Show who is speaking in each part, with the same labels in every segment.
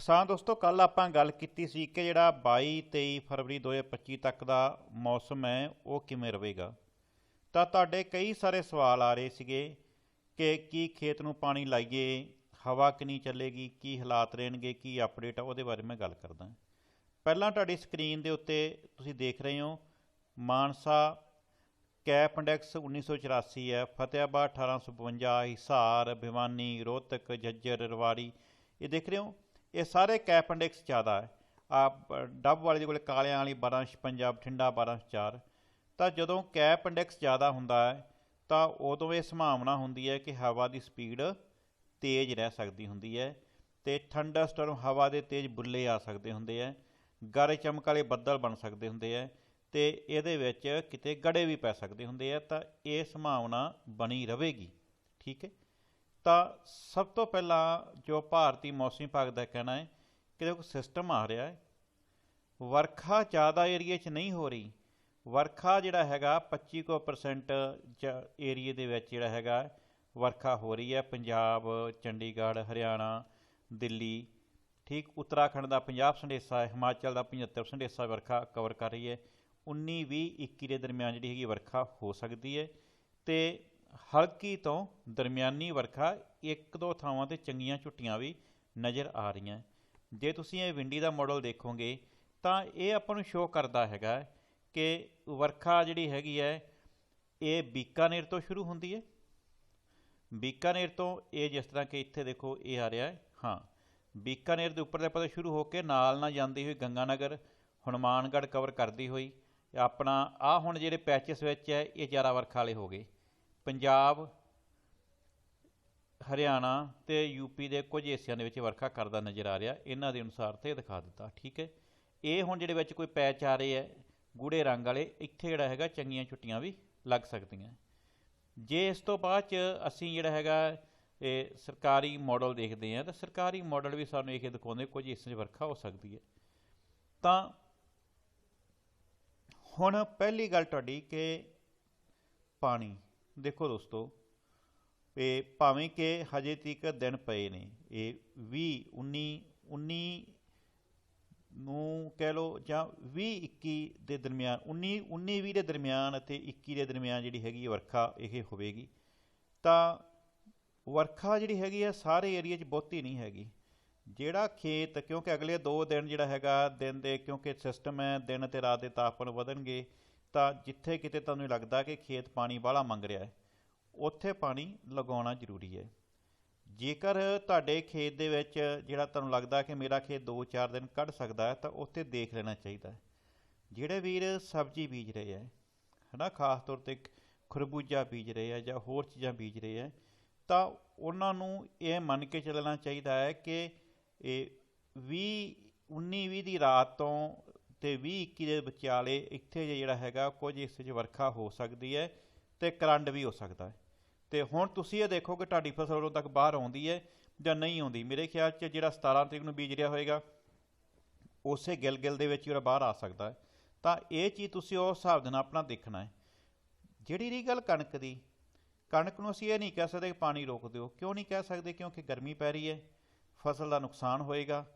Speaker 1: ਕਿਸਾਨ ਦੋਸਤੋ ਕੱਲ ਆਪਾਂ ਗੱਲ ਕੀਤੀ ਸੀ ਕਿ ਜਿਹੜਾ 22 23 ਫਰਵਰੀ 2025 ਤੱਕ ਦਾ ਮੌਸਮ ਹੈ, ਉਹ ਕਿਵੇਂ ਰਹੇਗਾ। ਤਾਂ ਤੁਹਾਡੇ ਕਈ ਸਾਰੇ ਸਵਾਲ ਆ ਰਹੇ ਸੀਗੇ ਕਿ ਕੀ ਖੇਤ ਨੂੰ ਪਾਣੀ ਲਾਈਏ, ਹਵਾ ਕਿੰਨੀ ਚੱਲੇਗੀ, ਕੀ ਹਾਲਾਤ ਰਹਿਣਗੇ, ਕੀ ਅਪਡੇਟ ਆ, ਉਹਦੇ ਬਾਰੇ ਮੈਂ ਗੱਲ ਕਰਦਾ। ਪਹਿਲਾਂ ਤੁਹਾਡੀ ਸਕਰੀਨ ਦੇ ਉੱਤੇ ਤੁਸੀਂ ਦੇਖ ਰਹੇ ਹੋ, ਮਾਨਸਾ ਕੈਪ ਇੰਡੈਕਸ 1984 ਹੈ, ਫਤਿਆਬਾਦ 1852 ਹਿਸਾਰ, ਭਿਵਾਨੀ, ਰੋਹਤਕ, ਜੱਜਰ, ਰਵਾੜੀ, ਇਹ ਦੇਖ ਰਹੇ ਹੋ ਇਹ ਸਾਰੇ ਕੈਪ ਇੰਡੈਕਸ ਜ਼ਿਆਦਾ ਹੈ। ਆ ਡੱਬ ਵਾਲੇ ਦੇ ਕੋਲੇ ਕਾਲਿਆਂ ਵਾਲੀ 1256 ਬਠਿੰਡਾ 1204 ਤਾਂ ਜਦੋਂ ਕੈਪ ਇੰਡੈਕਸ ਜ਼ਿਆਦਾ ਹੁੰਦਾ ਹੈ, ਤਾਂ ਉਦੋਂ ਇਹ ਸੰਭਾਵਨਾ ਹੁੰਦੀ ਹੈ ਕਿ ਹਵਾ ਦੀ ਸਪੀਡ ਤੇਜ਼ ਰਹਿ ਸਕਦੀ ਹੁੰਦੀ ਹੈ ਤੇ ਥੰਡਰਸਟਰਮ ਹਵਾ ਦੇ ਤੇਜ਼ ਬੁੱਲੇ ਆ ਸਕਦੇ ਹੁੰਦੇ ਆ ਗਰਜ ਚਮਕ ਵਾਲੇ ਬੱਦਲ ਬਣ ਸਕਦੇ ਹੁੰਦੇ ਆ ਤੇ ਇਹਦੇ ਵਿੱਚ ਕਿਤੇ ਗੜੇ ਵੀ ਪੈ ਸਕਦੇ ਹੁੰਦੇ ਆ ਤਾਂ ਇਹ ਸੰਭਾਵਨਾ ਬਣੀ ਰਹੇਗੀ। ਠੀਕ ਹੈ? ਤਾਂ ਸਭ ਤੋਂ ਪਹਿਲਾਂ ਜੋ ਭਾਰਤੀ ਮੌਸਮੀ ਵਿਭਾਗ ਦਾ ਕਹਿਣਾ ਹੈ ਕਿ ਦੇਖੋ ਸਿਸਟਮ ਆ ਰਿਹਾ ਹੈ। ਵਰਖਾ ਜ਼ਿਆਦਾ ਏਰੀਏ 'ਚ ਨਹੀਂ ਹੋ ਰਹੀ। ਵਰਖਾ ਜਿਹੜਾ ਹੈਗਾ 25 ਕੋ ਪਰਸੈਂਟ ਏਰੀਏ ਦੇ ਵਿੱਚ ਜਿਹੜਾ ਹੈਗਾ ਵਰਖਾ ਹੋ ਰਹੀ ਹੈ। ਪੰਜਾਬ, ਚੰਡੀਗੜ੍ਹ, ਹਰਿਆਣਾ, ਦਿੱਲੀ, ਠੀਕ ਉੱਤਰਾਖੰਡ ਦਾ 50% ਹਿੱਸਾ ਹਿਮਾਚਲ ਦਾ 75% ਹਿੱਸਾ ਵਰਖਾ ਕਵਰ ਕਰ ਰਹੀ ਹੈ। 19 20 21 ਦੇ ਦਰਮਿਆਨ ਜਿਹੜੀ ਹੈਗੀ ਵਰਖਾ ਹੋ ਸਕਦੀ ਹੈ। ਤੇ ਹਲਕੀ ਤੋਂ ਦਰਮਿਆਨੀ ਵਰਖਾ ਇੱਕ ਦੋ ਥਾਵਾਂ ਤੇ ਚੰਗੀਆਂ ਝੁੱਟੀਆਂ ਵੀ ਨਜ਼ਰ ਆ ਰਹੀਆਂ। ਜੇ ਤੁਸੀਂ ਇਹ ਵਿੰਡੀ ਦਾ ਮਾਡਲ ਦੇਖੋਗੇ, ਤਾਂ ਇਹ ਆਪਾਂ ਨੂੰ ਸ਼ੋਅ ਕਰਦਾ ਹੈਗਾ ਕਿ ਵਰਖਾ ਜਿਹੜੀ ਹੈਗੀ ਹੈ, ਇਹ ਬੀਕਾਨੇਰ ਤੋਂ ਸ਼ੁਰੂ ਹੁੰਦੀ ਹੈ। ਬੀਕਾਨੇਰ ਤੋਂ ਇਹ ਜਿਸ ਤਰ੍ਹਾਂ ਕਿ ਇੱਥੇ ਦੇਖੋ, ਇਹ ਆ ਰਿਹਾ ਹੈ। ਹਾਂ, ਬੀਕਾਨੇਰ ਦੇ ਉੱਪਰ ਦੇ ਪਤਾ ਸ਼ੁਰੂ ਹੋ ਕੇ ਨਾਲ ਨਾਲ ਜਾਂਦੀ ਹੋਈ ਗੰਗਾਨਗਰ, ਹਨੂਮਾਨਗੜ੍ਹ ਕਵਰ ਕਰਦੀ ਹੋਈ, ਆਪਣਾ ਆ ਹੁਣ ਜਿਹੜੇ ਪੈਚਸ ਵਿੱਚ ਹੈ, ਇਹ ਜ਼ਿਆਦਾ ਵਰਖਾ ਵਾਲੇ ਹੋ ਗਏ। ਪੰਜਾਬ, ਹਰਿਆਣਾ ਤੇ ਯੂਪੀ ਦੇ ਕੁਝ ਹਿੱਸਿਆਂ ਦੇ ਵਿੱਚ ਵਰਖਾ ਕਰਦਾ ਨਜ਼ਰ ਆ ਰਿਹਾ। ਇਹਨਾਂ ਦੇ ਅਨੁਸਾਰ ਤੇ ਦਿਖਾ ਦਿੱਤਾ, ਠੀਕ ਹੈ। ਇਹ ਹੁਣ ਜਿਹੜੇ ਵਿੱਚ ਕੋਈ ਪੈਚ ਆ ਰਹੇ ਹੈ, ਗੂੜੇ ਰੰਗ ਵਾਲੇ, ਇੱਥੇ ਜਿਹੜਾ ਹੈਗਾ ਚੰਗੀਆਂ ਛੁੱਟੀਆਂ ਵੀ ਲੱਗ ਸਕਦੀਆਂ। ਜੇ ਇਸ ਤੋਂ ਬਾਅਦ ਚ ਅਸੀਂ ਜਿਹੜਾ ਹੈਗਾ, ਇਹ ਸਰਕਾਰੀ ਮਾਡਲ ਦੇਖਦੇ ਹਾਂ, ਤਾਂ ਸਰਕਾਰੀ ਮਾਡਲ ਵੀ ਸਾਨੂੰ ਇਹ ਦਿਖਾਉਂਦੇ ਕੁਝ ਇਸ 'ਚ ਵਰਖਾ ਹੋ ਸਕਦੀ ਹੈ। ਤਾਂ ਹੁਣ ਪਹਿਲੀ ਗੱਲ ਤੁਹਾਡੀ ਕਿ ਪਾਣੀ ਦੇਖੋ ਦੋਸਤੋ, ਇਹ ਭਾਵੇਂ ਕਿ ਹਜੇ ਤੱਕ ਦਿਨ ਪਏ ਨੇ, ਇਹ 20 19 19 ਨੂੰ ਕਹਿ ਲਓ ਜਾਂ 20 21 ਦੇ ਦਰਮਿਆਨ 19 19 20 ਦੇ ਦਰਮਿਆਨ ਅਤੇ 21 ਦੇ ਦਰਮਿਆਨ ਜਿਹੜੀ ਹੈਗੀ ਵਰਖਾ ਇਹ ਹੋਵੇਗੀ। ਤਾਂ ਵਰਖਾ ਜਿਹੜੀ ਹੈਗੀ ਆ ਸਾਰੇ ਏਰੀਆ 'ਚ ਬਹੁਤੀ ਨਹੀਂ ਹੈਗੀ। ਜਿਹੜਾ ਖੇਤ, ਕਿਉਂਕਿ ਅਗਲੇ 2 ਦਿਨ ਜਿਹੜਾ ਹੈਗਾ ਦਿਨ ਦੇ, ਕਿਉਂਕਿ ਸਿਸਟਮ ਹੈ, ਦਿਨ ਤੇ ਰਾਤ ਦੇ ਤਾਪਮਾਨ ਵਧਣਗੇ ਤਾਂ ਜਿੱਥੇ ਕਿਤੇ ਤੁਹਾਨੂੰ ਲੱਗਦਾ ਕਿ ਖੇਤ ਪਾਣੀ ਬਾਹਲਾ ਮੰਗ ਰਿਹਾ ਹੈ, ਉੱਥੇ ਪਾਣੀ ਲਗਾਉਣਾ ਜ਼ਰੂਰੀ ਹੈ। ਜੇਕਰ ਤੁਹਾਡੇ ਖੇਤ ਦੇ ਵਿੱਚ ਜਿਹੜਾ ਤੁਹਾਨੂੰ ਲੱਗਦਾ ਕਿ ਮੇਰਾ ਖੇਤ 2-4 ਦਿਨ ਕੱਢ ਸਕਦਾ ਹੈ, ਤਾਂ ਉੱਥੇ ਦੇਖ ਲੈਣਾ ਚਾਹੀਦਾ ਹੈ। ਜਿਹੜੇ ਵੀਰ ਸਬਜ਼ੀ ਬੀਜ ਰਹੇ ਹੈ, ਹਨਾ, ਖਾਸ ਤੌਰ ਤੇ ਖਰਬੂਜਾ ਬੀਜ ਰਹੇ ਹੈ ਜਾਂ ਹੋਰ ਚੀਜ਼ਾਂ ਬੀਜ ਰਹੇ ਹੈ, ਤਾਂ ਉਹਨਾਂ ਨੂੰ ਇਹ ਮੰਨ ਕੇ ਚੱਲਣਾ ਚਾਹੀਦਾ ਹੈ ਕਿ ਇਹ 20 19 20 ਦੀ ਰਾਤ ਤੋਂ ਤੇ 20 21 ਦੇ ਵਿਚਾਲੇ ਇੱਥੇ ਜਿਹੜਾ ਹੈਗਾ ਕੁਝ ਇਸ 'ਚ ਵਰਖਾ ਹੋ ਸਕਦੀ ਹੈ ਤੇ ਕਰੰਟ ਵੀ ਹੋ ਸਕਦਾ ਹੈ। ਤੇ ਹੁਣ ਤੁਸੀਂ ਇਹ ਦੇਖੋ ਕਿ ਤੁਹਾਡੀ ਫਸਲ ਉਦੋਂ ਤੱਕ ਬਾਹਰ ਆਉਂਦੀ ਹੈ ਜਾਂ ਨਹੀਂ ਆਉਂਦੀ। ਮੇਰੇ ਖਿਆਲ 'ਚ ਜਿਹੜਾ 17 ਤਰੀਕ ਨੂੰ ਬੀਜ ਰਿਹਾ ਹੋਏਗਾ, ਉਸੇ ਗਿਲ-ਗਿਲ ਦੇ ਵਿੱਚ ਹੀ ਉਹ ਬਾਹਰ ਆ ਸਕਦਾ ਹੈ। ਤਾਂ ਇਹ ਚੀਜ਼ ਤੁਸੀਂ ਉਸ ਹਿਸਾਬ ਦੇ ਨਾਲ ਆਪਣਾ ਦੇਖਣਾ ਹੈ। ਜਿਹੜੀ ਰਹੀ ਗੱਲ ਕਣਕ ਦੀ, ਕਣਕ ਨੂੰ ਅਸੀਂ ਇਹ ਨਹੀਂ ਕਹਿ ਸਕਦੇ ਕਿ ਪਾਣੀ ਰੋਕ ਦਿਓ। ਕਿਉਂ ਨਹੀਂ ਕਹਿ ਸਕਦੇ? ਕਿਉਂਕਿ ਗਰਮੀ ਪੈ ਰਹੀ ਹੈ, ਫਸਲ ਦਾ ਨੁਕਸਾਨ ਹੋਏਗਾ।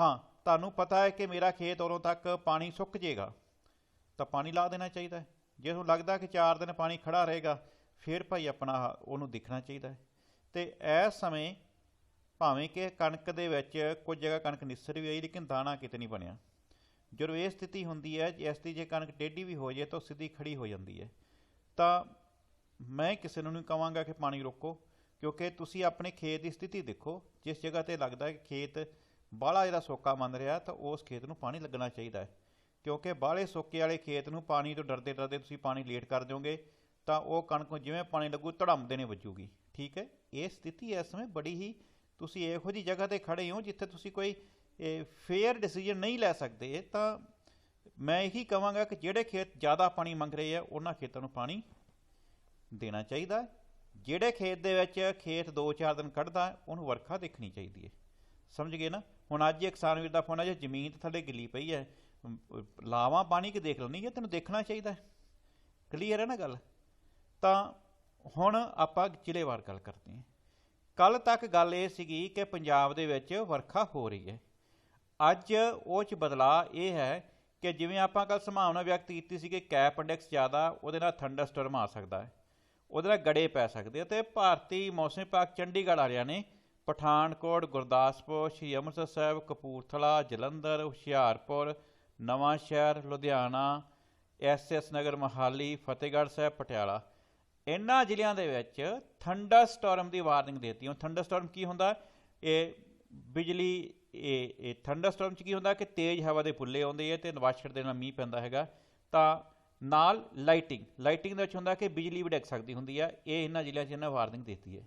Speaker 1: ਹਾਂ ਤੁਹਾਨੂੰ ਪਤਾ ਹੈ ਕਿ ਮੇਰਾ ਖੇਤ ਉਦੋਂ ਤੱਕ ਪਾਣੀ ਸੁੱਕ ਜਾਏਗਾ ਤਾਂ ਪਾਣੀ ਲਾ ਦੇਣਾ ਚਾਹੀਦਾ ਹੈ। ਜੇ ਤੁਹਾਨੂੰ ਲੱਗਦਾ ਕਿ 4 ਦਿਨ ਪਾਣੀ ਖੜਾ ਰਹੇਗਾ, ਫਿਰ ਭਾਈ ਆਪਣਾ ਉਹਨੂੰ ਦੇਖਣਾ ਚਾਹੀਦਾ ਹੈ। ਤੇ ਇਸ ਸਮੇਂ ਭਾਵੇਂ ਕਿ ਕਣਕ ਦੇ ਵਿੱਚ ਕੁਝ ਜਗ੍ਹਾ ਕਣਕ ਨਿਸਰ ਵੀ ਆਈ, ਲੇਕਿਨ ਦਾਣਾ ਕਿਤੇ ਨਹੀਂ ਬਣਿਆ। ਜਦੋਂ ਇਹ ਸਥਿਤੀ ਹੁੰਦੀ ਹੈ ਇਸ ਦੀ ਜੇ ਕਣਕ ਟੇਢੀ ਵੀ ਹੋ ਜਾਏ, ਤਾਂ ਸਿੱਧੀ ਖੜੀ ਹੋ ਜਾਂਦੀ ਹੈ। ਤਾਂ ਮੈਂ ਕਿਸੇ ਨੂੰ ਨਹੀਂ ਕਹਾਂਗਾ ਕਿ ਪਾਣੀ ਰੋਕੋ, ਕਿਉਂਕਿ ਤੁਸੀਂ ਆਪਣੇ ਖੇਤ ਦੀ ਸਥਿਤੀ ਦੇਖੋ। ਜਿਸ ਜਗ੍ਹਾ ਤੇ ਲੱਗਦਾ ਹੈ ਕਿ ਖੇਤ ਬਾਹਲਾ ਜਿਹੜਾ ਸੋਕਾ ਮੰਨ ਰਿਹਾ ਤਾਂ ਉਸ ਖੇਤ ਨੂੰ ਪਾਣੀ ਲੱਗਣਾ ਚਾਹੀਦਾ ਹੈ। ਕਿਉਂਕਿ ਬਾਹਲੇ ਸੋਕੇ ਵਾਲੇ ਖੇਤ ਨੂੰ ਪਾਣੀ ਤੋਂ ਡਰਦੇ ਡਰਦੇ ਤੁਸੀਂ ਪਾਣੀ ਲੇਟ ਕਰ ਦਿਓਗੇ ਤਾਂ ਉਹ ਕਣਕ ਨੂੰ ਜਿਵੇਂ ਪਾਣੀ ਲੱਗੂ ਧੜਮ ਦੇਣੇ ਵੱਜੂਗੀ। ਠੀਕ ਹੈ? ਇਹ ਸਥਿਤੀ ਇਸ ਸਮੇਂ ਬੜੀ ਹੀ ਤੁਸੀਂ ਇਹੋ ਜੀ ਜਗ੍ਹਾ ਤੇ ਖੜੇ ਹੋ ਜਿੱਥੇ ਤੁਸੀਂ ਕੋਈ ਫੇਅਰ ਡਿਸੀਜਨ ਨਹੀਂ ਲੈ ਸਕਦੇ। ਤਾਂ ਮੈਂ ਇਹੀ ਕਹਾਂਗਾ ਕਿ ਜਿਹੜੇ ਖੇਤ ਜ਼ਿਆਦਾ ਪਾਣੀ ਮੰਗ ਰਹੇ ਆ, ਉਹਨਾਂ ਖੇਤਾਂ ਨੂੰ ਪਾਣੀ ਦੇਣਾ ਚਾਹੀਦਾ ਜਿਹੜੇ ਖੇਤ ਦੇ ਵਿੱਚ ਖੇਤ 2-4 ਦਿਨ ਕੱਢਦਾ, ਉਹਨੂੰ ਵਰਖਾ ਦੇਖਣੀ ਚਾਹੀਦੀ ਹੈ। ਸਮਝ ਗਏ ਨਾ? ਹੁਣ ਅੱਜ ਇਹ ਕਿਸਾਨ ਵੀਰ ਦਾ ਫੋਨ ਆ, ਜੇ ਜ਼ਮੀਨ ਤੇ ਥੱਲੇ ਗਿੱਲੀ ਪਈ ਹੈ ਲਾਵਾਂ ਪਾਣੀ ਕਿ ਦੇਖ ਲੈਣੀ ਹੈ ਤੈਨੂੰ ਦੇਖਣਾ ਚਾਹੀਦਾ ਕਲੀਅਰ ਹੈ ਨਾ ਗੱਲ? ਤਾਂ ਹੁਣ ਆਪਾਂ ਜ਼ਿਲ੍ਹੇਵਾਰ ਗੱਲ ਕਰਦੇ ਹਾਂ ਕੱਲ ਤੱਕ ਗੱਲ ਇਹ ਸੀਗੀ ਕਿ ਪੰਜਾਬ ਦੇ ਵਿੱਚ ਵਰਖਾ ਹੋ ਰਹੀ ਹੈ ਅੱਜ ਉਹ ਚ ਬਦਲਾਅ ਇਹ ਹੈ ਕਿ ਜਿਵੇਂ ਆਪਾਂ ਕੱਲ ਸੰਭਾਵਨਾ ਵਿਅਕਤ ਕੀਤੀ ਸੀ ਕਿ ਕੈਪ ਇੰਡੈਕਸ ਜ਼ਿਆਦਾ ਉਹਦੇ ਨਾਲ ਥੰਡਰਸਟਰਮ ਆ ਸਕਦਾ ਹੈ ਉਹਦੇ ਨਾਲ ਗੜੇ ਪੈ ਸਕਦੇ ਆ ਤੇ ਭਾਰਤੀ ਮੌਸਮ ਵਿਭਾਗ ਚੰਡੀਗੜ੍ਹ ਵਾਲਿਆਂ ਨੇ ਪਠਾਨਕੋਟ, ਗੁਰਦਾਸਪੁਰ, ਸ਼੍ਰੀ ਅੰਮ੍ਰਿਤਸਰ ਸਾਹਿਬ, ਕਪੂਰਥਲਾ, ਜਲੰਧਰ, ਹੁਸ਼ਿਆਰਪੁਰ, ਨਵਾਂ ਸ਼ਹਿਰ, ਲੁਧਿਆਣਾ ਐਸਐਸ ਨਗਰ, ਮਹਾਲੀ, ਫਤਿਹਗੜ੍ਹ ਸਾਹਿਬ, ਪਟਿਆਲਾ। ਇਹਨਾਂ ਜ਼ਿਲ੍ਹਿਆਂ ਦੇ ਵਿੱਚ ਥੰਡਰ ਸਟਾਰਮ ਦੀ ਵਾਰਨਿੰਗ ਦਿੱਤੀ। ਹੁਣ ਥੰਡਰ ਸਟਾਰਮ ਕੀ ਹੁੰਦਾ? ਇਹ ਬਿਜਲੀ, ਇਹ ਇਹ ਥੰਡਰ ਸਟਾਰਮ ਚ ਕੀ ਹੁੰਦਾ ਕਿ ਤੇਜ਼ ਹਵਾ ਦੇ ਫੁੱਲੇ ਆਉਂਦੇ ਆ ਤੇ ਨਵਾਸ਼ਰ ਦੇ ਨਾਲ ਮੀਂਹ ਪੈਂਦਾ ਹੈਗਾ। ਤਾਂ ਨਾਲ ਲਾਈਟਿੰਗ ਲਾਈਟਿੰਗ ਦੇ ਵਿੱਚ ਹੁੰਦਾ ਕਿ ਬਿਜਲੀ ਵੀ ਡਿੱਗ ਸਕਦੀ ਹੁੰਦੀ ਆ। ਇਹ ਇਹਨਾਂ ਜ਼ਿਲ੍ਹਿਆਂ 'ਚ ਇਹਨਾਂ ਵਾਰਨਿੰਗ ਦਿੱਤੀ ਹੈ।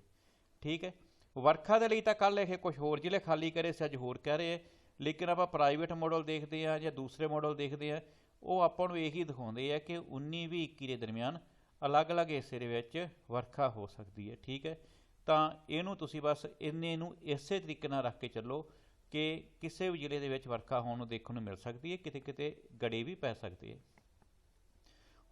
Speaker 1: ਠੀਕ ਹੈ? ਵਰਖਾ ਦੇ ਲਈ ਤਾਂ ਕੱਲ ਇਹ ਕੁਝ ਹੋਰ ਜ਼ਿਲ੍ਹੇ ਖਾਲੀ ਕਰੇ ਸੀ ਅੱਜ ਹੋਰ ਕਹਿ ਰਹੇ ਹੈ ਲੇਕਿਨ ਆਪਾਂ ਪ੍ਰਾਈਵੇਟ ਮਾਡਲ ਦੇਖਦੇ ਆ ਜਾਂ ਦੂਸਰੇ ਮਾਡਲ ਦੇਖਦੇ ਆ ਉਹ ਆਪਾਂ ਨੂੰ ਇਹੀ ਦਿਖਾਉਂਦੇ ਆ ਕਿ 19 ਵੀ 21 ਦੇ ਦਰਮਿਆਨ ਅਲੱਗ-ਅਲੱਗ ਹਿੱਸੇ ਦੇ ਵਿੱਚ ਵਰਖਾ ਹੋ ਸਕਦੀ ਹੈ, ਠੀਕ ਹੈ? ਤਾਂ ਇਹਨੂੰ ਤੁਸੀਂ ਬਸ ਇੰਨੇ ਨੂੰ ਇਸੇ ਤਰੀਕੇ ਨਾਲ ਰੱਖ ਕੇ ਚੱਲੋ ਕਿ ਕਿਸੇ ਵੀ ਜ਼ਿਲ੍ਹੇ ਦੇ ਵਿੱਚ ਵਰਖਾ ਹੋਣ ਨੂੰ ਦੇਖਣ ਨੂੰ ਮਿਲ ਸਕਦੀ ਹੈ ਕਿਤੇ ਕਿਤੇ ਗੜੇ ਵੀ ਪੈ ਸਕਦੇ ਹੈ।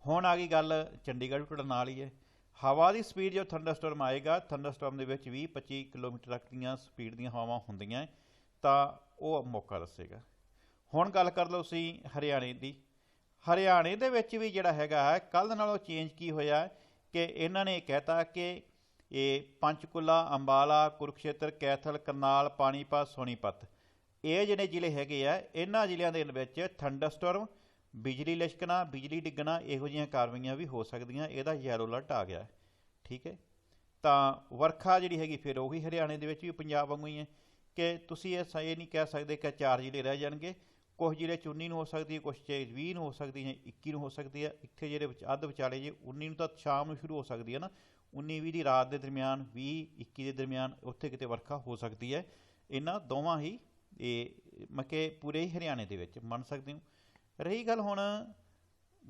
Speaker 1: ਹੁਣ ਆ ਗਈ ਗੱਲ ਚੰਡੀਗੜ੍ਹ ਵੀ ਤੁਹਾਡਾ ਨਾਲ ਹੀ ਹੈ। ਹਵਾ ਦੀ ਸਪੀਡ ਜੋ ਥੰਡਰਸਟਾਰਮ ਆਏਗਾ ਥੰਡਰਸਟਾਰਮ ਦੇ ਵਿੱਚ 20 25 ਕਿਲੋਮੀਟਰ ਤੱਕ ਦੀਆਂ ਸਪੀਡ ਦੀਆਂ ਹਵਾਵਾਂ ਹੁੰਦੀਆਂ ਤਾਂ ਉਹ ਮੌਕਾ ਦੱਸੇਗਾ। ਹੁਣ ਗੱਲ ਕਰ ਲਓ ਤੁਸੀਂ ਹਰਿਆਣੇ ਦੀ। ਹਰਿਆਣੇ ਦੇ ਵਿੱਚ ਵੀ ਜਿਹੜਾ ਹੈਗਾ ਹੈ ਕੱਲ ਨਾਲੋਂ ਚੇਂਜ ਕੀ ਹੋਇਆ ਕਿ ਇਹਨਾਂ ਨੇ ਕਹਿਤਾ ਕਿ ਇਹ ਪੰਚਕੁਲਾ, ਅੰਬਾਲਾ, ਕੁਰਕਸ਼ੇਤਰ, ਕੈਥਲ, ਕਰਨਾਲ, ਪਾਣੀਪਤ, ਸੋਨੀਪਤ, ਇਹ ਜਿਹੜੇ ਜ਼ਿਲ੍ਹੇ ਹੈਗੇ ਆ, ਇਹਨਾਂ ਜ਼ਿਲ੍ਹਿਆਂ ਦੇ ਵਿੱਚ ਥੰਡਰਸਟਾਰਮ ਬਿਜਲੀ ਲਿਸ਼ਕਣਾ, ਬਿਜਲੀ ਡਿੱਗਣਾ, ਇਹੋ ਜਿਹੀਆਂ ਕਾਰਵਾਈਆਂ ਵੀ ਹੋ ਸਕਦੀਆਂ, ਇਹਦਾ ਯੈਲੋ ਅਲਰਟ ਆ ਗਿਆ ਠੀਕ ਹੈ? ਤਾਂ ਵਰਖਾ ਜਿਹੜੀ ਹੈਗੀ ਫਿਰ ਉਹੀ ਹਰਿਆਣੇ ਦੇ ਵਿੱਚ ਵੀ ਪੰਜਾਬ ਵਾਂਗੂ ਹੀ ਹੈ ਕਿ ਤੁਸੀਂ ਇਹ ਸ- ਇਹ ਨਹੀਂ ਕਹਿ ਸਕਦੇ ਕਿ ਚਾਰ ਜ਼ਿਲ੍ਹੇ ਰਹਿ ਜਾਣਗੇ। ਕੁਝ ਜ਼ਿਲ੍ਹੇ 'ਚ 19 ਨੂੰ ਹੋ ਸਕਦੀ ਹੈ ਕੁਝ 'ਚ 20 ਨੂੰ ਹੋ ਸਕਦੀ ਹੈ 21 ਨੂੰ ਹੋ ਸਕਦੀ ਹੈ। ਇੱਥੇ ਜਿਹੜੇ ਵਿੱਚ, ਅੱਧ ਵਿਚਾਲੇ ਜੇ 19 ਨੂੰ ਤਾਂ ਸ਼ਾਮ ਨੂੰ ਸ਼ੁਰੂ ਹੋ ਸਕਦੀ ਹੈ ਨਾ। 19 20 ਦੀ ਰਾਤ ਦੇ ਦਰਮਿਆਨ 20 21 ਦੇ ਦਰਮਿਆਨ ਉੱਥੇ ਕਿਤੇ ਵਰਖਾ ਹੋ ਸਕਦੀ ਹੈ। ਇਹਨਾਂ ਦੋਵਾਂ ਹੀ ਇਹ, ਮੱਕੇ ਪੂਰੇ ਹੀ ਹਰਿਆਣੇ ਦੇ ਵਿੱਚ, ਮੰਨ ਸਕਦੇ ਹੋ। ਰਹੀ ਗੱਲ ਹੁਣ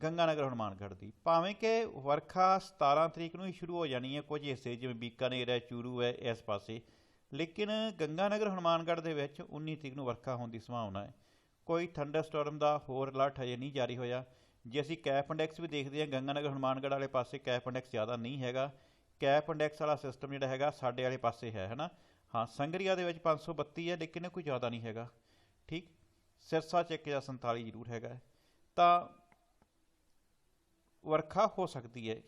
Speaker 1: ਗੰਗਾਨਗਰ ਹਨੂੰਮਾਨਗੜ੍ਹ ਦੀ। ਭਾਵੇਂ ਕਿ ਵਰਖਾ 17 ਤਰੀਕ ਨੂੰ ਹੀ ਸ਼ੁਰੂ ਹੋ ਜਾਣੀ ਹੈ, ਕੁਝ ਹਿੱਸੇ ਜਿਵੇਂ ਬੀਕਾਨੇਰ ਹੈ, ਚੂਰੂ ਹੈ, ਇਸ ਪਾਸੇ। ਲੇਕਿਨ ਗੰਗਾਨਗਰ ਹਨੂੰਮਾਨਗੜ੍ਹ ਦੇ ਵਿੱਚ 19 ਤਰੀਕ ਨੂੰ ਵਰਖਾ ਹੋਣ ਦੀ ਸੰਭਾਵਨਾ ਹੈ। ਕੋਈ ਥੰਡਰਸਟਾਰਮ ਦਾ ਹੋਰ ਅਲਰਟ ਹਜੇ ਨਹੀਂ ਜਾਰੀ ਹੋਇਆ। ਜੇ ਅਸੀਂ ਕੈਪ ਇੰਡੈਕਸ ਵੀ ਦੇਖਦੇ ਹਾਂ ਗੰਗਾਨਗਰ ਹਨੂੰਮਾਨਗੜ੍ਹ ਵਾਲੇ ਪਾਸੇ ਕੈਪ ਇੰਡੈਕਸ ਜ਼ਿਆਦਾ ਨਹੀਂ ਹੈਗਾ। ਕੈਪ ਇੰਡੈਕਸ ਵਾਲਾ ਸਿਸਟਮ ਜਿਹੜਾ ਹੈਗਾ, ਸਾਡੇ ਵਾਲੇ ਪਾਸੇ ਹੈ, ਹਨਾ? ਹਾਂ, ਸੰਗਰੀਆ ਦੇ ਵਿੱਚ 532 ਹੈ, ਲੇਕਿਨ ਇਹ ਕੋਈ ਜ਼ਿਆਦਾ ਨਹੀਂ ਹੈਗਾ। ਠੀਕ? ਸਿਰਸਾ ਚ 1047 ਜ਼ਰੂਰ ਹੈਗਾ ਤਾਂ ਵਰਖਾ ਹੋ ਸਕਦੀ ਹੈ।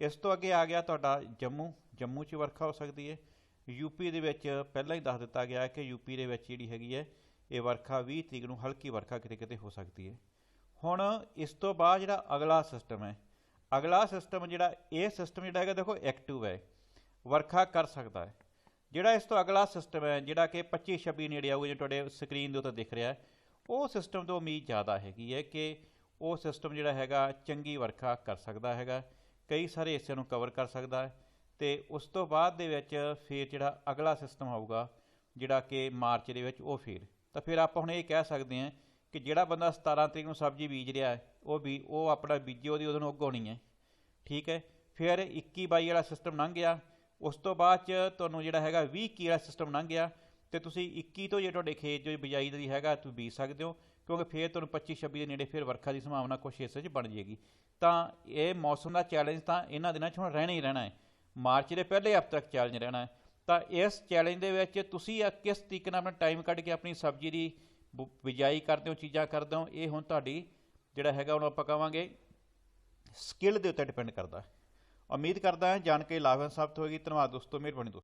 Speaker 1: ਇਸ ਤੋਂ ਅੱਗੇ ਆ ਗਿਆ ਤੁਹਾਡਾ ਜੰਮੂ ਜੰਮੂ 'ਚ ਵਰਖਾ ਹੋ ਸਕਦੀ ਹੈ। ਯੂਪੀ ਦੇ ਵਿੱਚ ਪਹਿਲਾਂ ਹੀ ਦੱਸ ਦਿੱਤਾ ਗਿਆ ਹੈ ਕਿ ਯੂਪੀ ਦੇ ਵਿੱਚ ਜਿਹੜੀ ਹੈਗੀ ਹੈ, ਇਹ ਵਰਖਾ 20 ਤਰੀਕ ਨੂੰ ਹਲਕੀ ਵਰਖਾ ਕਿਤੇ ਕਿਤੇ ਹੋ ਸਕਦੀ ਹੈ। ਹੁਣ ਇਸ ਤੋਂ ਬਾਅਦ ਜਿਹੜਾ ਅਗਲਾ ਸਿਸਟਮ ਹੈ, ਅਗਲਾ ਸਿਸਟਮ ਜਿਹੜਾ, ਇਹ ਸਿਸਟਮ ਜਿਹੜਾ ਹੈਗਾ ਦੇਖੋ ਐਕਟਿਵ ਹੈ, ਵਰਖਾ ਕਰ ਸਕਦਾ ਹੈ। ਜਿਹੜਾ ਇਸ ਤੋਂ ਅਗਲਾ ਸਿਸਟਮ ਹੈ, ਜਿਹੜਾ ਕਿ 25 26 ਨੇੜੇ ਆਊਗਾ, ਜਿਵੇਂ ਤੁਹਾਡੇ ਸਕਰੀਨ ਦੇ ਉੱਤੇ ਦਿਖ ਰਿਹਾ ਉਹ ਸਿਸਟਮ ਤੋਂ ਉਮੀਦ ਜ਼ਿਆਦਾ ਹੈਗੀ ਹੈ ਕਿ ਉਹ ਸਿਸਟਮ ਜਿਹੜਾ ਹੈਗਾ ਚੰਗੀ ਵਰਖਾ ਕਰ ਸਕਦਾ ਹੈਗਾ, ਕਈ ਸਾਰੇ ਹਿੱਸਿਆਂ ਨੂੰ ਕਵਰ ਕਰ ਸਕਦਾ ਹੈ ਤੇ ਉਸ ਤੋਂ ਬਾਅਦ ਦੇ ਵਿੱਚ ਫਿਰ ਜਿਹੜਾ ਅਗਲਾ ਸਿਸਟਮ ਆਊਗਾ, ਜਿਹੜਾ ਕਿ ਮਾਰਚ ਦੇ ਵਿੱਚ ਉਹ ਫਿਰ। ਤਾਂ ਫਿਰ ਆਪਾਂ ਹੁਣ ਇਹ ਕਹਿ ਸਕਦੇ ਹਾਂ ਕਿ ਜਿਹੜਾ ਬੰਦਾ 17 ਤਰੀਕ ਨੂੰ ਸਬਜ਼ੀ ਬੀਜ ਰਿਹਾ ਹੈ, ਉਹ ਵੀ, ਉਹ ਆਪਣਾ ਬੀਜੇ ਉਹਦੀ ਉਹਦੋਂ ਉਗਾਉਣੀ ਹੈ। ਠੀਕ ਹੈ, ਫਿਰ 21 22 ਵਾਲਾ ਸਿਸਟਮ ਲੰਘ ਗਿਆ ਉਸ ਤੋਂ ਬਾਅਦ ਚ ਤੁਹਾਨੂੰ ਜਿਹੜਾ ਹੈਗਾ 20 21 ਸਿਸਟਮ ਲੰਘ ਗਿਆ ਤੇ ਤੁਸੀਂ 21 ਤੋਂ ਜੇ ਤੁਹਾਡੇ ਖੇਤ ਜੋ ਬਿਜਾਈ ਦੀ ਹੈਗਾ, ਤੁਸੀਂ ਬੀਜ ਸਕਦੇ ਹੋ, ਕਿਉਂਕਿ ਫਿਰ ਤੁਹਾਨੂੰ 25 26 ਦੇ ਨੇੜੇ ਫਿਰ ਵਰਖਾ ਦੀ ਸੰਭਾਵਨਾ ਕੁਝ ਹਿੱਸੇ 'ਚ ਬਣ ਜਾਏਗੀ। ਤਾਂ ਇਹ ਮੌਸਮ ਦਾ ਚੈਲੰਜ ਤਾਂ ਇਹਨਾਂ ਦਿਨਾਂ 'ਚ ਹੁਣ ਰਹਿਣਾ ਹੀ ਰਹਿਣਾ ਹੈ। ਮਾਰਚ ਦੇ ਪਹਿਲੇ ਹਫ਼ਤੇ ਤੱਕ ਚੈਲੰਜ ਰਹਿਣਾ ਹੈ। ਤਾਂ ਇਸ ਚੈਲੰਜ ਦੇ ਵਿੱਚ ਤੁਸੀਂ ਕਿਸ ਤਰੀਕੇ ਨਾਲ ਆਪਣਾ ਟਾਈਮ ਕੱਢ ਕੇ ਆਪਣੀ ਸਬਜ਼ੀ ਦੀ ਬਿਜਾਈ ਕਰਦੇ ਹੋ, ਚੀਜ਼ਾਂ ਕਰਦੇ ਹੋ, ਇਹ ਹੁਣ ਤੁਹਾਡੀ ਜਿਹੜਾ ਹੈਗਾ ਉਹਨੂੰ ਆਪਾਂ ਕਹਾਂਗੇ ਸਕਿੱਲ ਦੇ ਉੱਤੇ ਡਿਪੈਂਡ ਕਰਦਾ ਹੈ। ਉਮੀਦ ਕਰਦਾ ਹਾਂ ਜਾਣ ਕੇ ਲਾਭਵਾਨ ਸਾਬਤ ਹੋਏਗੀ ਧੰਨਵਾਦ ਦੋਸਤੋ ਮਿਹਰਬਾਨੀ ਦੋਸਤੋ।